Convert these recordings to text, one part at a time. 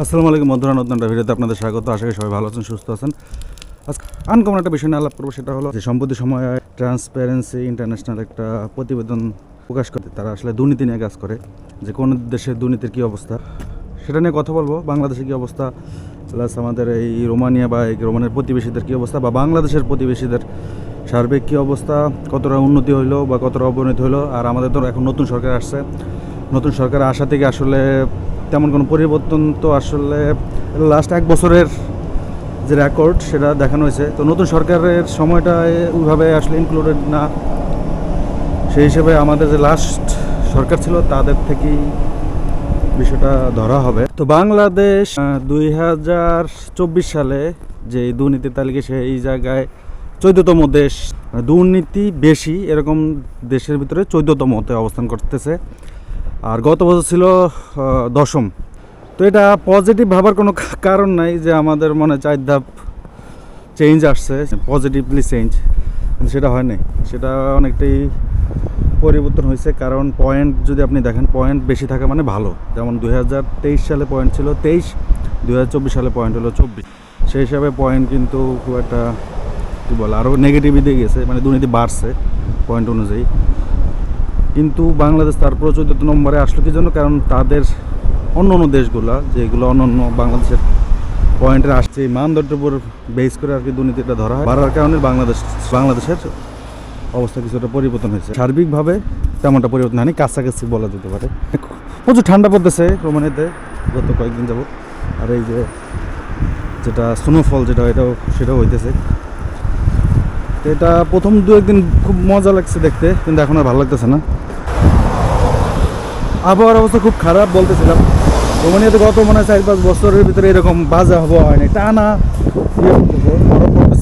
আসসালামু আলাইকুম মধুরা নতুন একটা ভিডিওতে আপনাদের স্বাগত। আশা করি সবাই ভালো আছেন, সুস্থ আছেন। আজকে আনকমন একটা বিষয় নিয়ে আলাপ করব, সেটা হলো যে সম্প্রতি সময়ে ট্রান্সপারেন্সি ইন্টারন্যাশনাল একটা প্রতিবেদন প্রকাশ করে। তারা আসলে দুর্নীতি নিয়ে কাজ করে, যে কোন দেশের দুর্নীতির কী অবস্থা, সেটা নিয়ে কথা বলব। বাংলাদেশের কী অবস্থা প্লাস আমাদের এই রোমানিয়া বা এই রোমানের প্রতিবেশীদের কী অবস্থা, বা বাংলাদেশের প্রতিবেশীদের সার্বিক কী অবস্থা, কতটা উন্নতি হইল বা কতটা অবনতি হইল। আর আমাদের তো এখন নতুন সরকার আসছে। নতুন সরকার আসা থেকে আসলে তেমন কোনো পরিবর্তন তো আসলে লাস্ট এক বছরের যে রেকর্ড সেটা দেখানো হয়েছে। তো নতুন সরকারের সময়টা ওইভাবে আসলে ইনক্লুডেড না। সেই হিসেবে আমাদের যে লাস্ট সরকার ছিল, তাদের থেকেই বিষয়টা ধরা হবে। তো বাংলাদেশ দুই হাজার চব্বিশ সালে যে দুর্নীতির তালিকা, সেই জায়গায় চোদ্দতম দেশ। দুর্নীতি বেশি, এরকম দেশের ভিতরে চোদ্দতমতে অবস্থান করতেছে। আর গত বছর ছিল দশম। তো এটা পজিটিভ ভাবার কোনো কারণ নাই যে আমাদের মনে চার ধাপ চেঞ্জ আসছে পজিটিভলি চেঞ্জ সেটা হয় নাই। সেটা অনেকটাই পরিবর্তন হয়েছে, কারণ পয়েন্ট যদি আপনি দেখেন পয়েন্ট বেশি থাকা মানে ভালো। যেমন দু হাজার তেইশ সালে পয়েন্ট ছিল তেইশ, দুই সালে পয়েন্ট হলো চব্বিশ। সেই হিসাবে পয়েন্ট কিন্তু খুব একটা, কী বলে আরও নেগেটিভ দিকে গেছে মানে দুর্নীতি বাড়ছে পয়েন্ট অনুযায়ী। কিন্তু বাংলাদেশ তারপরে চৌদ্দ নম্বরে আসলো কি জন্য? কারণ তাদের অন্য অন্য দেশগুলা যেগুলো অন্য অন্য বাংলাদেশের পয়েন্টে আসছে, এই মানদণ্ডের উপর বেস করে আর কি দুর্নীতিটা ধরা হয়। বাড়ার কারণে বাংলাদেশ, বাংলাদেশের অবস্থা কিছুটা পরিবর্তন হয়েছে। সার্বিকভাবে তেমনটা পরিবর্তন হয়নি, কাছাকাছি বলা যেতে পারে। প্রচুর ঠান্ডা পড়তেছে রোমানিয়াতে, গত কয়েকদিন যাব আর এই যে যেটা স্নোফল যেটা, এটাও, সেটাও হইতেছে। এটা প্রথম দু একদিন খুব মজা লাগছে দেখতে, কিন্তু এখন আর ভালো লাগতেছে না। আবহাওয়ার অবস্থা খুব খারাপ বলতেছিলাম। রোমানিয়াতে গত মনে হয় চার পাঁচ বছরের ভিতরে এরকম বাজে আবহাওয়া হয়নি। টানা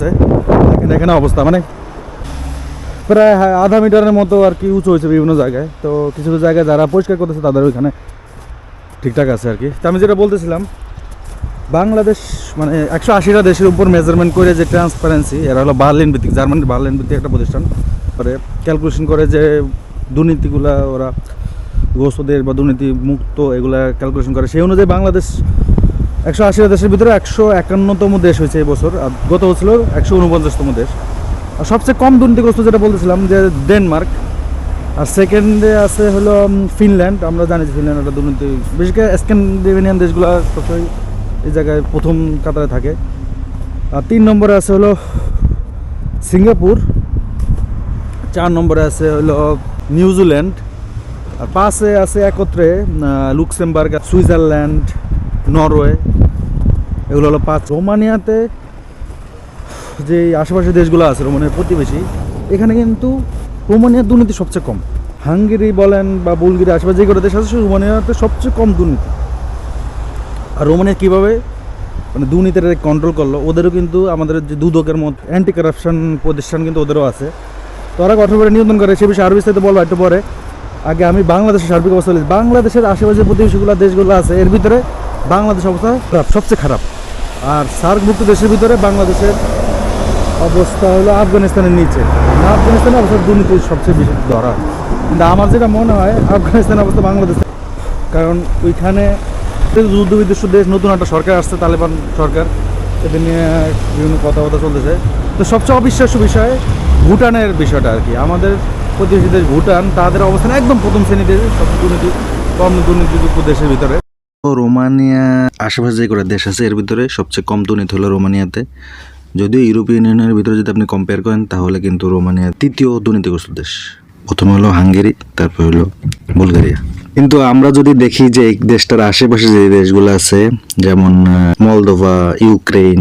দেখেন এখানে অবস্থা। মানে প্রায় আধা মিটারের মতো আর কি উঁচু হয়েছে বিভিন্ন জায়গায়। তো কিছু কিছু জায়গায় যারা পরিষ্কার করতেছে, তাদের ওইখানে ঠিকঠাক আছে আর কি। তো আমি যেটা বলতেছিলাম, বাংলাদেশ মানে একশো আশিটা দেশের উপর মেজারমেন্ট করে যে ট্রান্সপারেন্সি এরা হলো বার্লিন ভিত্তিক জার্মানির বার্লিন ভিত্তিক একটা প্রতিষ্ঠান। করে ক্যালকুলেশন করে যে দুর্নীতিগুলা ওরা গোস্তদের বা দুর্নীতি মুক্ত এগুলা ক্যালকুলেশন করে। সেই অনুযায়ী বাংলাদেশ একশো আশিটা দেশের ভিতরে একশো একান্নতম দেশ হয়েছে এই বছর। আর গত বছর একশো উনপঞ্চাশতম দেশ। আর সবচেয়ে কম দুর্নীতিগ্রস্ত যেটা বলতেছিলাম, যে ডেনমার্ক। আর সেকেন্ডে আছে হলো ফিনল্যান্ড। আমরা জানি যে ফিনল্যান্ড একটা দুর্নীতি, বিশেষ করে স্ক্যান্ডিনেভিয়ান দেশগুলো সবসময় এই জায়গায় প্রথম কাতারে থাকে। আর তিন নম্বরে আছে হলো সিঙ্গাপুর। চার নম্বরে আছে হলো নিউজিল্যান্ড। আর পাঁচে আছে একত্রে লুক্সেমবার্গ, সুইজারল্যান্ড, নরওয়ে। এগুলো হলো পাঁচ। রোমানিয়াতে যে আশেপাশের দেশগুলো আছে, রোমানিয়ার প্রতিবেশী, এখানে কিন্তু রোমানিয়ার দুর্নীতি সবচেয়ে কম। হাঙ্গেরি বলেন বা বুলগেরি আশেপাশে যে কটা দেশ আছে রোমানিয়াতে সবচেয়ে কম দুর্নীতি। আর রোমানিয়া কীভাবে মানে দুর্নীতির কন্ট্রোল করল, ওদেরও কিন্তু আমাদের যে দুদকের মতো অ্যান্টি কারাপশন প্রতিষ্ঠান কিন্তু ওদেরও আছে। তো ওরা কঠোরভাবে নিয়ন্ত্রণ করে, সে বিষয়ে আরও বিস্তারিত বলব একটু পরে। আগে আমি বাংলাদেশের সার্বিক অবস্থা বলি। বাংলাদেশের আশেপাশে প্রতিবেশীগুলো দেশগুলো আছে, এর ভিতরে বাংলাদেশ অবস্থা খারাপ, সবচেয়ে খারাপ। আর সার্কভুক্ত দেশের ভিতরে বাংলাদেশের অবস্থা হলো আফগানিস্তানের নিচে। আফগানিস্তানের অবস্থা দুর্নীতি সবচেয়ে বেশি ধরা। কিন্তু আমার যেটা মনে হয়, আফগানিস্তানের অবস্থা বাংলাদেশ। কারণ ওইখানে যুদ্ধ বিধ্বস্ত দেশ, নতুন একটা সরকার আসছে, তালেবান সরকার। এদের নিয়ে বিভিন্ন কথাবার্তা চলতেছে। তো সবচেয়ে অবিশ্বাস্য বিষয় ভুটানের বিষয়টা আর কি। আমাদের প্রতিবেশী দেশ ভুটান, তাদের অবস্থান একদম প্রথম শ্রেণীতে সবচেয়ে দুর্নীতি, কম দুর্নীতিযুক্ত দেশের ভিতরে। রোমানিয়া আশেপাশে যে কটা দেশ আছে, এর ভিতরে সবচেয়ে কম দুর্নীতি হলো রোমানিয়াতে। যদিও ইউরোপিয়ান ইউনিয়নের ভিতরে যদি আপনি কম্পেয়ার করেন, তাহলে কিন্তু রোমানিয়া তৃতীয় দুর্নীতিগ্রস্ত দেশ। প্রথম হলো হাঙ্গেরি, তারপর হলো বুলগারিয়া। কিন্তু আমরা যদি দেখি যে এই দেশটার আশেপাশে যে দেশগুলো আছে, যেমন মলদোভা ইউক্রেন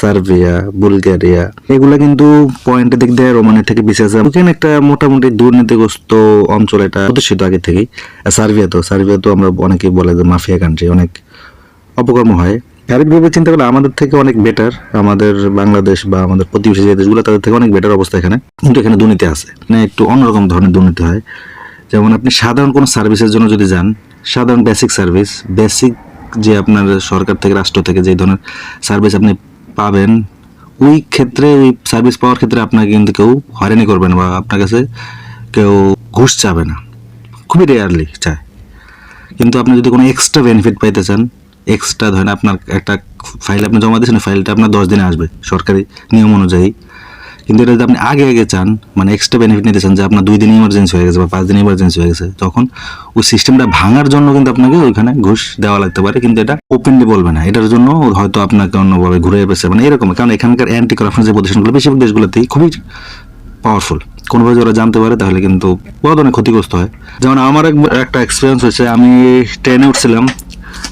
সার্বিয়া, বুলগেরিয়া, এগুলা কিন্তু পয়েন্টের দিক দিয়ে রোমানিয়া থেকে পিছিয়ে আছে। ওখানে একটা মোটামুটি দুর্নীতিগ্রস্ত অঞ্চল এটা, প্রতিষ্ঠিত আগে থেকেই। সার্বিয়া তো সার্বিয়া তো আমরা অনেকেই বলে যে মাফিয়া কান্ট্রি অনেক অপকর্ম হয়। শারীরিকভাবে চিন্তা করলে আমাদের থেকে অনেক বেটার আমাদের বাংলাদেশ বা আমাদের প্রতিবেশী যে দেশগুলো, তাদের থেকে অনেক বেটার অবস্থা এখানে। কিন্তু এখানে দুর্নীতি আছে। মানে একটু অন্যরকম ধরনের দুর্নীতি হয়। যেমন আপনি সাধারণ কোনো সার্ভিসের জন্য যদি যান, সাধারণ বেসিক সার্ভিস বেসিক যে আপনার সরকার থেকে, রাষ্ট্র থেকে যে ধরনের সার্ভিস আপনি পাবেন, ওই ক্ষেত্রে, ওই সার্ভিস পাওয়ার ক্ষেত্রে আপনাকে কিন্তু কেউ হয়রানি করবে না বা আপনার কাছে কেউ ঘুষ চাবে না। খুবই রেয়ারলি চায়। কিন্তু আপনি যদি কোনো এক্সট্রা বেনিফিট পাইতে চান এক্সট্রা ধরেন আপনার একটা ফাইল আপনি জমা দিয়েছেন ফাইলটা আপনার দশ দিনে আসবে। সরকারি নিয়ম অনুযায়ী। কিন্তু এটা যদি আপনি আগে আগে চান মানে এক্সট্রা বেনিফিট নিতে চান যে আপনার দুই দিন ইমার্জেন্সি হয়ে গেছে বা পাঁচ দিন ইমার্জেন্সি হয়ে গেছে, তখন ওই সিস্টেমটা ভাঙার জন্য কিন্তু আপনাকে ওইখানে ঘুষ দেওয়া লাগতে পারে, কিন্তু এটা ওপেনলি বলবে না। এটার জন্য হয়তো আপনাকে অন্যভাবে ঘুরে পেছে মানে এরকম। কারণ এখানকার অ্যান্টি কারাপশন যে প্রতিষ্ঠানগুলো, বেশিরভাগ দেশগুলোতেই খুবই পাওয়ারফুল কোনোভাবে ওরা জানতে পারে, তাহলে কিন্তু বড় ধরনের ক্ষতিগ্রস্ত হয়। যেমন আমার এক- একটা এক্সপিরিয়েন্স হয়েছে, আমি ট্রেনে উঠছিলাম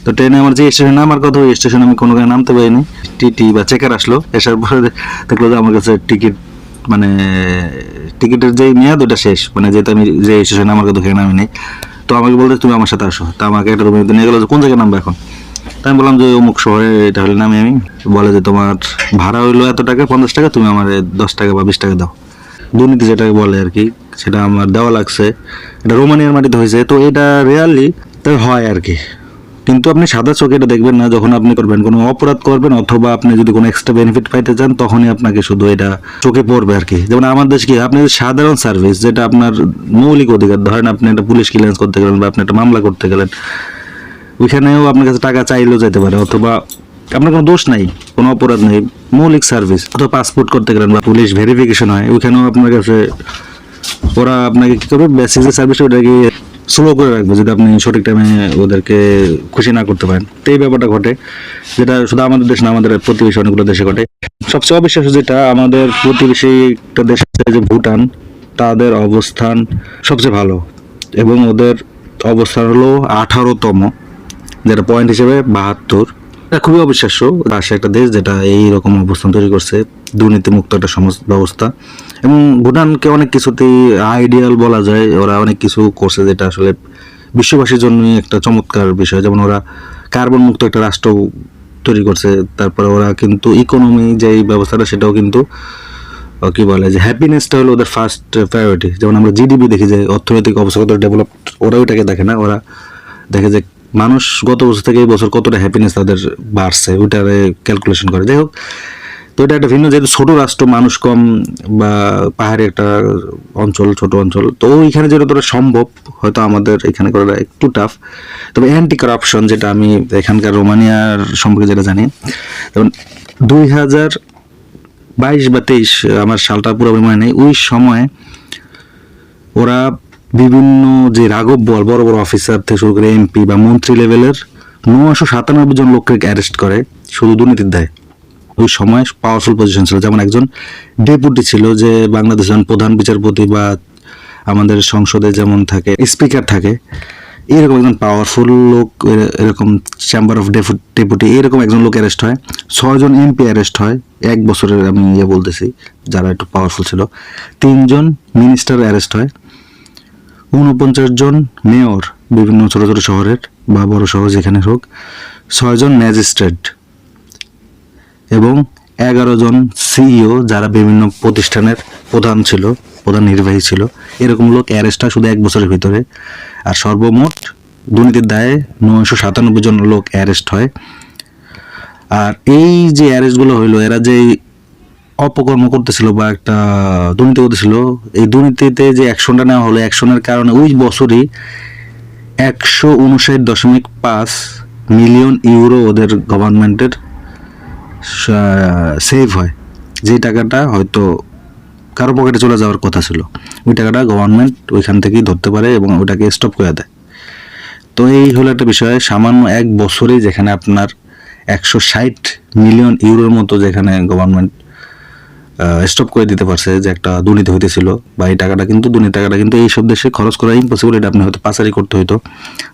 তো ট্রেনে আমার যে স্টেশনে নামার কথা, ওই স্টেশনে আমি কোনো নামতে পারিনি। টিটি বা চেকার আসলো আসার পরে দেখল যে আমার কাছে টিকিট মানে টিকিটের যেই মেয়াদ, ওটা শেষ। মানে যেহেতু আমি যে স্টেশনে নামার কথা, ওখানে নামিনি। তো আমাকে বলতে তুমি আমার সাথে আসো। তা আমাকে একটা রুমে নিয়ে গেলো যে, কোন জায়গায় নামবে এখন? তা আমি বললাম যে, অমুক শহরে এটা হলে নামি আমি। বলে যে, তোমার ভাড়া হইল এত টাকা, পঞ্চাশ টাকা, তুমি আমার দশ টাকা বা বিশ টাকা দাও। দুর্নীতি যেটাকে বলে আর কি, সেটা আমার দেওয়া লাগছে। এটা রোমানিয়ার মাটিতে হয়েছে। তো এটা রিয়ালি হয় আর কি। কিন্তু আপনি সাদা চোখে এটা দেখবেন না যখন আপনি করবেন। কোনো অপরাধ করবেন অথবা আপনি যদি কোনো এক্সট্রা বেনিফিট পাইতে চান, তখনই আপনাকে শুধু এটা চোখে পড়বে আর কি। যেমন আমার দেশ কি, আপনি সাধারণ সার্ভিস যেটা আপনার মৌলিক অধিকার, ধরেন আপনি একটা পুলিশ ক্লিয়ারেন্স করতে গেলেন বা আপনি একটা মামলা করতে গেলেন, ওইখানেও আপনার কাছে টাকা চাইলেও যেতে পারে, অথবা আপনার কোনো দোষ নাই, কোনো অপরাধ নেই, মৌলিক সার্ভিস অথবা পাসপোর্ট করতে গেলেন বা পুলিশ ভেরিফিকেশন হয়, ওইখানেও আপনার কাছে ওরা আপনাকে কী করবে বেসিক যে সার্ভিস ওটাকে স্লো করে রাখবে যদি আপনি সঠিক টাইমে ওদেরকে খুশি না করতে পারেন। তো এই ব্যাপারটা ঘটে, যেটা শুধু আমাদের দেশ না, আমাদের প্রতিবেশী অনেকগুলো দেশে ঘটে। সবচেয়ে অবিশ্বাস যেটা, আমাদের প্রতিবেশী একটা দেশ আছে যে ভুটান, তাদের অবস্থান সবচেয়ে ভালো। এবং ওদের অবস্থান হলো আঠারোতম, যেটা পয়েন্ট হিসেবে বাহাত্তর। খুবই অবিশ্বাস্য। রাশিয়া একটা দেশ যেটা এই রকম অবস্থান তৈরি করছে, দুর্নীতিমুক্ত একটা সমাজ ব্যবস্থা। এবং ভুটানকে অনেক কিছুতেই আইডিয়াল বলা যায়, ওরা অনেক কিছু করছে যেটা আসলে বিশ্ববাসীর জন্যই একটা চমৎকার বিষয়। যেমন ওরা কার্বন মুক্ত একটা রাষ্ট্র তৈরি করছে, তারপরে ওরা কিন্তু ইকোনমি যে ব্যবস্থাটা, সেটাও কিন্তু কি বলে যে হ্যাপিনেসটা হলো ওদের ফার্স্ট প্রায়োরিটি যেমন আমরা জিডিপি দেখি যে অর্থনৈতিক অবস্থা ডেভেলপ ওরা ওইটাকে দেখে না। ওরা দেখে যে মানুষ গত বছর থেকে এই বছর কতটা হ্যাপিনেস তাদের বাড়ছে, ওইটারে ক্যালকুলেশন করে। যাই হোক, তো এটা একটা ভিন্ন, যেহেতু ছোটো রাষ্ট্র, মানুষ কম বা পাহাড়ি একটা অঞ্চল, ছোট অঞ্চল, তো ওইখানে যেটা সম্ভব, হয়তো আমাদের এখানে করাটা একটু টাফ তবে অ্যান্টি কারাপশন যেটা আমি এখানকার রোমানিয়ার সম্পর্কে যেটা জানি, যেমন দুই হাজার বাইশ বা তেইশ, আমার সালটা পুরোপুরি মনে নেই, ওই সময় ওরা বিভিন্ন যে রাঘব বল, বড় বড় অফিসার থেকে শুরু করে এমপি বা মন্ত্রী লেভেলের নশো সাতানব্বই জন লোককে অ্যারেস্ট করে, শুধু দুর্নীতির দায়। ওই সময় পাওয়ারফুল পজিশন ছিল। যেমন একজন ডেপুটি ছিল যে বাংলাদেশের প্রধান বিচারপতি বা আমাদের সংসদে যেমন থাকে স্পিকার থাকে, এরকম একজন পাওয়ারফুল লোক, এর- এরকম চেম্বার অফ ডেপুটি এরকম একজন লোক অ্যারেস্ট হয়। ছয়জন এমপি অ্যারেস্ট হয়। এক বছরের আমি ইয়ে বলতেছি, যারা একটু পাওয়ারফুল ছিল। তিনজন মিনিস্টার অ্যারেস্ট হয়। উনপঞ্চাশ জন মেয়র বিভিন্ন ছোট ছোট শহরের বা বড় শহর যেখানে হোক ছয়জন ম্যাজিস্ট্রেট এবং এগারো জন সিইও যারা বিভিন্ন প্রতিষ্ঠানের প্রধান ছিল, প্রধান নির্বাহী ছিল। এরকম লোক অ্যারেস্ট হয় শুধু এক বছরের ভিতরে। আর সর্বমোট দুর্নীতির দায়ে নয়শো সাতানব্বই জন লোক অ্যারেস্ট হয়। আর এই যে অ্যারেস্টগুলো হইল, এরা যে অপকর্ম করতেছিল বা একটা দুর্নীতি করতেছিল, এই দুর্নীতিতে যে অ্যাকশনটা নেওয়া হলো অ্যাকশনের কারণে ওই বছরই একশো উনষাট দশমিক পাঁচ মিলিয়ন ইউরো ওদের গভর্নমেন্টের সেভ হয়। যে টাকাটা হয়তো কারও পকেটে চলে যাওয়ার কথা ছিল, ওই টাকাটা গভর্নমেন্ট ওইখান থেকেই ধরতে পারে এবং ওটাকে স্টপ করে দেয়। তো এই হলো একটা বিষয়, সামান্য এক বছরেই যেখানে আপনার একশো ষাট মিলিয়ন ইউরোর মতো যেখানে গভর্নমেন্ট স্টপ করে দিতে পারছে যে একটা দুর্নীতি হইতেছিল বা এই টাকাটা কিন্তু দুর্নীতি টাকাটা কিন্তু এইসব দেশে খরচ করা ইম্পসিবল এটা আপনি হয়তো পাচারি করতে হইতো।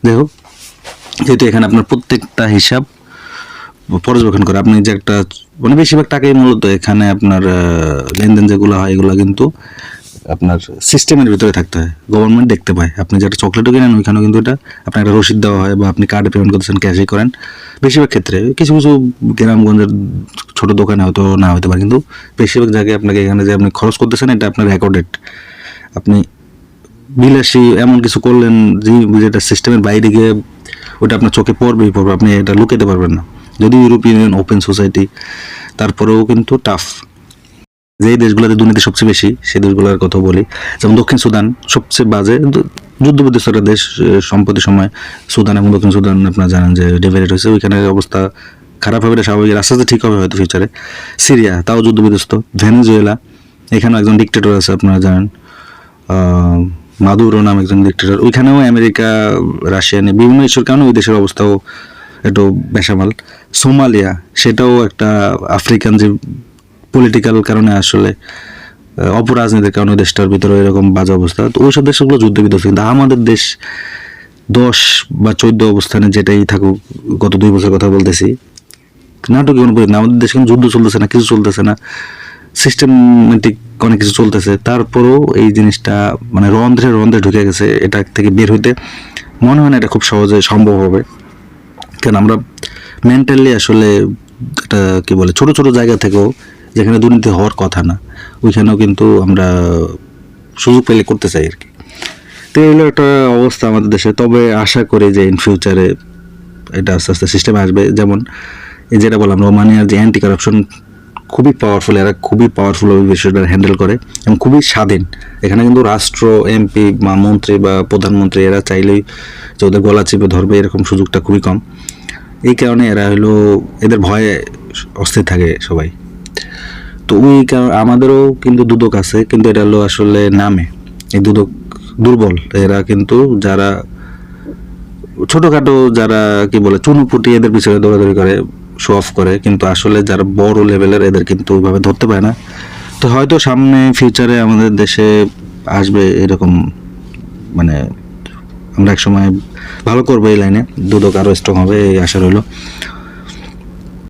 যাই হোক, যেহেতু এখানে আপনার প্রত্যেকটা হিসাব পর্যবেক্ষণ করে, আপনি যে একটা মানে বেশিরভাগ টাকাই মূলত এখানে আপনার লেনদেন যেগুলো হয় এগুলো কিন্তু আপনার সিস্টেমের ভিতরে থাকতে হয়। গভর্নমেন্ট দেখতে পায়। আপনি যেটা চকলেটও কিনেন, ওইখানেও কিন্তু এটা আপনার একটা রসিদ দেওয়া হয় বা আপনি কার্ডে পেমেন্ট করতেছেন ক্যাশে করেন। বেশিরভাগ ক্ষেত্রে কিছু কিছু গ্রামগঞ্জের ছোট দোকানে হয়তো না হতে পারে, কিন্তু বেশিরভাগ জায়গায় আপনাকে এখানে যে আপনি খরচ করতেছেন, এটা আপনার রেকর্ডেড আপনি বিলাসী এমন কিছু করলেন, যে যেটা সিস্টেমের বাইরে গিয়ে ওটা আপনার চোখে পড়বেই পড়বে, আপনি এটা লুকাতে পারবেন না। যদি ইউরোপিয়ান ওপেন সোসাইটি তারপরেও কিন্তু টাফ যে দেশগুলোতে দুর্নীতি সবচেয়ে বেশি, সেই দেশগুলোর কথা বলি। যেমন দক্ষিণ সুদান সবচেয়ে বাজে দু- যুদ্ধ বিধ্বস্ত একটা দেশ সম্প্রতি সময় সুদান এবং দক্ষিণ সুদান, আপনারা জানেন যে ডিভাইডেড হয়েছে, ওইখানে অবস্থা খারাপ হবে স্বাভাবিক। আস্তে আস্তে ঠিক হবে হয়তো ফিউচারে সিরিয়া, তাও যুদ্ধ বিধ্বস্ত ভেনেজুয়েলা, এখানেও একজন ডিক্টেটর আছে, আপনারা জানেন। মাদুরো নাম একজন ডিক্টেটর ওইখানেও আমেরিকা, রাশিয়া নিয়ে বিভিন্ন ইস্যুর কারণে ওই দেশের অবস্থাও একটু বেসামাল। সোমালিয়া, সেটাও একটা আফ্রিকান যে পলিটিক্যাল কারণে আসলে অপরাজনীতির কারণে দেশটার ভিতরে এরকম বাজে অবস্থা। তো ওইসব দেশগুলো যুদ্ধ বিধ্বস্ত, কিন্তু আমাদের দেশ দশ বা চোদ্দ অবস্থানে যেটাই থাকুক, গত দুই বছর কথা বলতেছি নাটকীয় কোনো না। আমাদের দেশে কোনো যুদ্ধ চলতেছে না, কিছু চলতেছে না। সিস্টেমেটিক অনেক কিছু চলতেছে। তারপরেও এই জিনিসটা মানে রন্ধ্রে রন্ধ্রে ঢুকে গেছে, এটা থেকে বের হইতে মনে হয় না এটা খুব সহজে সম্ভব হবে। কারণ আমরা মেন্টালি আসলে একটা, কী বলে, ছোট ছোট জায়গা থেকেও যেখানে দুর্নীতি হওয়ার কথা না, ওইখানেও কিন্তু আমরা সুযোগ পেলে করতে চাই আর কি। তো এগুলো একটা অবস্থা আমাদের দেশে। তবে আশা করি যে ইন ফিউচারে এটা আস্তে আস্তে সিস্টেমে আসবে। যেমন এই যেটা বললাম, রোমানিয়ার যে অ্যান্টি কারাপশন খুবই পাওয়ারফুল এরা খুবই পাওয়ারফুলভাবে বিষয়টা হ্যান্ডেল করে এবং খুবই স্বাধীন। এখানে কিন্তু রাষ্ট্র এমপি বা মন্ত্রী বা প্রধানমন্ত্রী, এরা চাইলেই যে ওদের গলা চেপে ধরবে, এরকম সুযোগটা খুবই কম। এই কারণে এরা হলো, এদের ভয়ে অস্থির থাকে সবাই। তো ওই আমাদেরও কিন্তু দুদক আছে, কিন্তু এটা হলো আসলে নামে। এই দুদক দুর্বল। এরা কিন্তু যারা ছোটোখাটো যারা, কি বলে চুনুপুটি এদের পিছনে দৌড়াদৌড়ি করে শো অফ করে, কিন্তু আসলে যারা বড় লেভেলের এদের কিন্তু ওইভাবে ধরতে পারে না। তো হয়তো সামনে ফিউচারে আমাদের দেশে আসবে এরকম মানে আমরা এক সময় ভালো করব এই লাইনে দুদক আরও স্ট্রং হবে, এই আশা রইল।